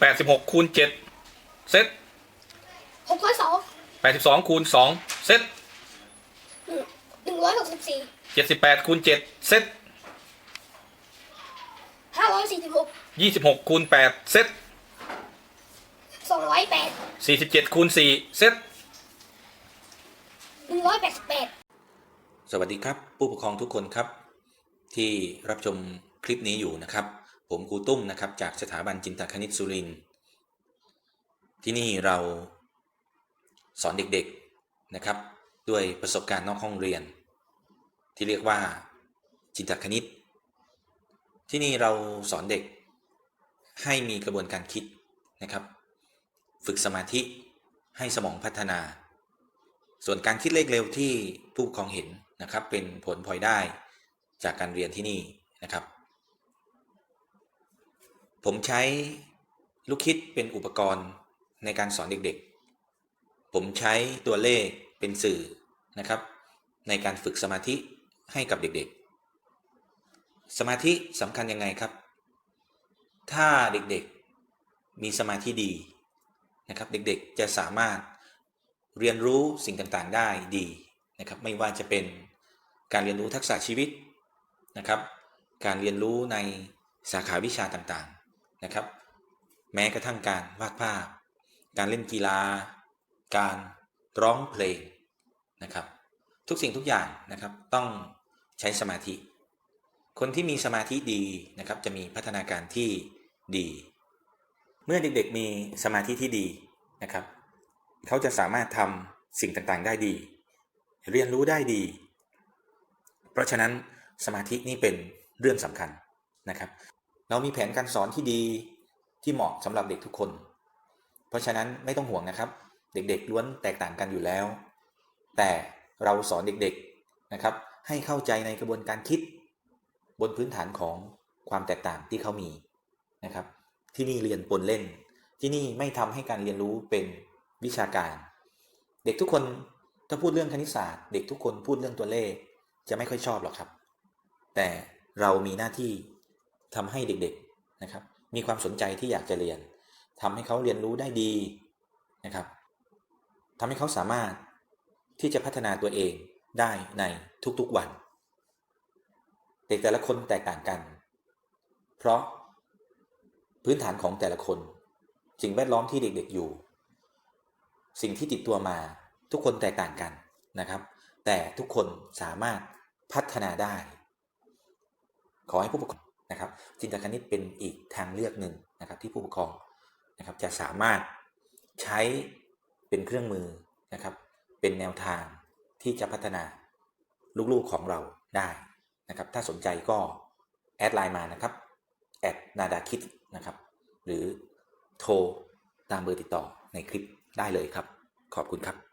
แปดสิบหกคูณเจ็ดเซตหกร้อยสองแปดสิบสองคูณสองเซตหนึ่งร้อยหกสิบสี่เจ็ดสิบแปดคูณเจ็ดเซตห้าร้อยสี่สิบหกยี่สิบหกคูณแปดเซตสองร้อยแปดสี่สิบเจ็ดคูณสี่เซตหนึ่งร้อยแปดสิบแปดสวัสดีครับ ผู้ปกครองทุกคนครับ ที่รับชมคลิปนี้อยู่นะครับ ผมครูตุ้มนะครับจากสถาบันจินตคณิตสุรินที่นี่เราสอนเด็กๆนะครับ ด้วยประสบการณ์นอกห้องเรียน ที่เรียกว่าจินตคณิต ที่นี่เราสอนเด็กให้มีกระบวนการคิดนะครับ ฝึกสมาธิให้สมองพัฒนา ส่วนการคิดเลขเร็วที่ผู้ปกครองเห็นนะครับ เป็นผลพลอยได้จากการเรียนที่นี่นะครับ ผมใช้ลูกคิดเป็นอุปกรณ์ในการสอนเด็กๆ ผมใช้ตัวเลขเป็นสื่อนะครับ ในการฝึกสมาธิให้กับเด็กๆ สมาธิสำคัญยังไงครับ ถ้าเด็กๆมีสมาธิดีนะครับ เด็กๆจะสามารถเรียนรู้สิ่งต่างๆได้ดีนะครับ ไม่ว่าจะเป็นการเรียนรู้ทักษะชีวิตนะครับ การเรียนรู้ในสาขาวิชาต่างๆ นะครับ แม้กระทั่งการวาดภาพ การเล่นกีฬา การร้องเพลงนะครับ ทุกสิ่งทุกอย่างนะครับต้องใช้สมาธิ คนที่มีสมาธิดีนะครับจะมีพัฒนาการที่ดี เมื่อเด็กๆมีสมาธิที่ดีนะครับ เขาจะสามารถทำสิ่งต่างๆได้ดี เรียนรู้ได้ดี เพราะฉะนั้นสมาธินี่เป็นเรื่องสำคัญนะครับ เรามีแผนการสอนที่ดีที่เหมาะสำหรับเด็กทุกคน เพราะฉะนั้นไม่ต้องห่วงนะครับ เด็กๆล้วนแตกต่างกันอยู่แล้ว แต่เราสอนเด็กๆนะครับ ให้เข้าใจในกระบวนการคิด บนพื้นฐานของความแตกต่างที่เขามีนะครับ ที่นี่เรียนปนเล่น ที่นี่ไม่ทำให้การเรียนรู้เป็นวิชาการ เด็กทุกคนถ้าพูดเรื่องคณิตศาสตร์ เด็กทุกคนพูดเรื่องตัวเลข จะไม่ค่อยชอบหรอกครับ แต่เรามีหน้าที่ ทำให้เด็กๆนะครับ มีความสนใจที่อยากจะเรียนทำให้เขาเรียนรู้ได้ดีนะครับทำให้เขาสามารถที่จะพัฒนาตัวเองได้ในทุกๆวัน เด็กแต่ละคนแตกต่างกัน เพราะพื้นฐานของแต่ละคนสิ่งแวดล้อมที่เด็กๆอยู่ สิ่งที่ติดตัวมาทุกคนแตกต่างกันนะครับ แต่ทุกคนสามารถพัฒนาได้ ขอให้ผู้ปกครอง จินตคณิตเป็นอีกทางเลือกหนึ่งนะครับที่ผู้ปกครองนะครับจะสามารถใช้เป็นเครื่องมือนะครับ เป็นแนวทางที่จะพัฒนาลูกๆของเราได้นะครับ ถ้าสนใจก็แอดไลน์มานะครับแอดนาดาคิดนะครับ หรือโทรตามเบอร์ติดต่อในคลิปได้เลยครับ ขอบคุณครับ